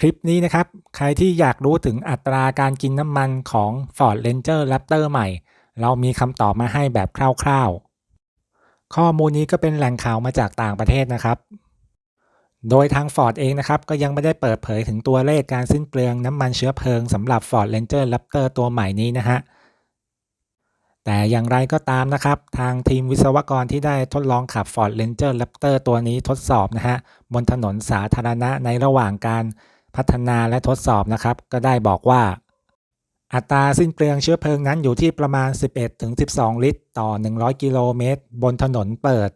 คลิปนี้นะครับ ใครที่อยากรู้ถึงอัตราการกินน้ำมันของ Ford Ranger Raptor ใหม่ เรามีคำตอบมาให้แบบคร่าวๆ ข้อมูลนี้ก็เป็นแหล่งข่าวมาจากต่างประเทศนะครับ โดยทาง Ford เองนะครับ ก็ยังไม่ได้เปิดเผยถึงตัวเลขการสิ้นเปลืองน้ำมันเชื้อเพลิงสำหรับ Ford Ranger Raptor ตัวใหม่นี้นะฮะแต่อย่างไรก็ตามนะครับ ทางทีมวิศวกรที่ได้ทดลองขับ Ford Ranger Raptor ตัวนี้ทดสอบนะฮะ บนถนนสาธารณะในระหว่างการ พัฒนาและทดสอบนะครับ ก็ได้บอกว่า อัตราสิ้นเปลืองเชื้อเพลิงนั้นอยู่ที่ประมาณ 11-12 ลิตร ต่อ 100 กิโลเมตร บนถนนเปิด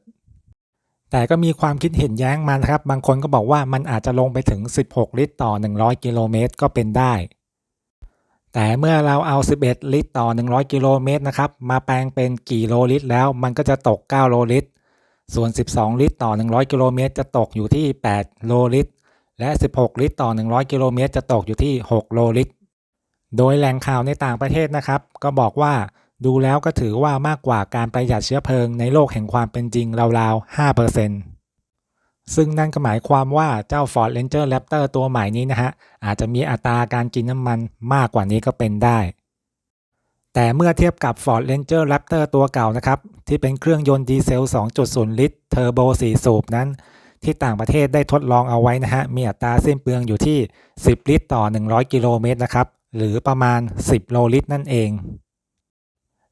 แต่ก็มีความคิดเห็นแย้งมานะครับ บางคนก็บอกว่ามันอาจจะลงไปถึง 16 ลิตร ต่อ 100 กิโลเมตร ก็เป็นได้แต่เมื่อเราเอา 11 ลิตรต่อ 100 กิโลเมตรนะครับ มาแปลงเป็นกี่โลลิตรแล้ว มันก็จะตก 9 โลลิตร ส่วน 12 ลิตรต่อ 100 กิโลเมตร จะตกอยู่ที่ 8 โลลิตร และ 16 ลิตรต่อ 100 กิโลเมตร จะตกอยู่ที่ 6 โลลิตร โดยแหล่งข่าวในต่างประเทศนะครับ ก็บอกว่าดูแล้วก็ถือว่ามากกว่าการประหยัดเชื้อเพลิงในโลกแห่งความเป็นจริงราวๆ 5%ซึ่งนั่นก็หมายความว่าเจ้า Ford Ranger Raptor ตัวใหม่นี้นะฮะ อาจจะมีอัตราการกินน้ำมันมากกว่านี้ก็เป็นได้ แต่เมื่อเทียบกับ Ford Ranger Raptor ตัวเก่านะครับ ที่เป็นเครื่องยนต์ดีเซล 2.0 ลิตรเทอร์โบ4สูบนั้น ที่ต่างประเทศได้ทดลองเอาไว้นะฮะ มีอัตราสิ้นเปลืองอยู่ที่ 10 ลิตรต่อ 100 กิโลเมตรนะครับ หรือประมาณ 10 โลลิตรนั่นเอง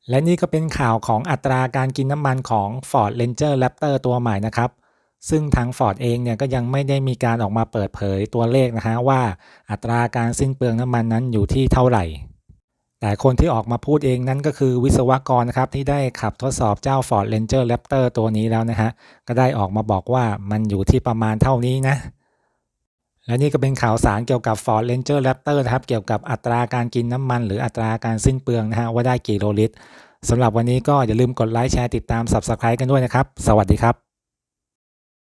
และนี่ก็เป็นข่าวของอัตราการกินน้ำมันของ Ford Ranger Raptor ตัวใหม่นะครับ ซึ่งทาง Ford เองเนี่ยก็ยังไม่ได้มีการออกมาเปิดเผยตัวเลขนะฮะว่าอัตราการสิ้นเปลืองน้ำมันนั้นอยู่ที่เท่าไหร่ แต่คนที่ออกมาพูดเองนั้นก็คือวิศวกรนะครับ ที่ได้ขับทดสอบเจ้า Ford Ranger Raptor ตัวนี้แล้วนะฮะ ก็ได้ออกมาบอกว่ามันอยู่ที่ประมาณเท่านี้นะและนี่ก็เป็นข่าวสารเกี่ยวกับ Ford Ranger Raptor นะครับเกี่ยวกับอัตราการกินน้ำมัน หรืออัตราการสิ้นเปลืองนะฮะว่าได้กี่โลลิตรสำหรับวันนี้ก็อย่าลืมกดไลค์แชร์ติดตาม Subscribe กันด้วยนะครับ สวัสดีครับ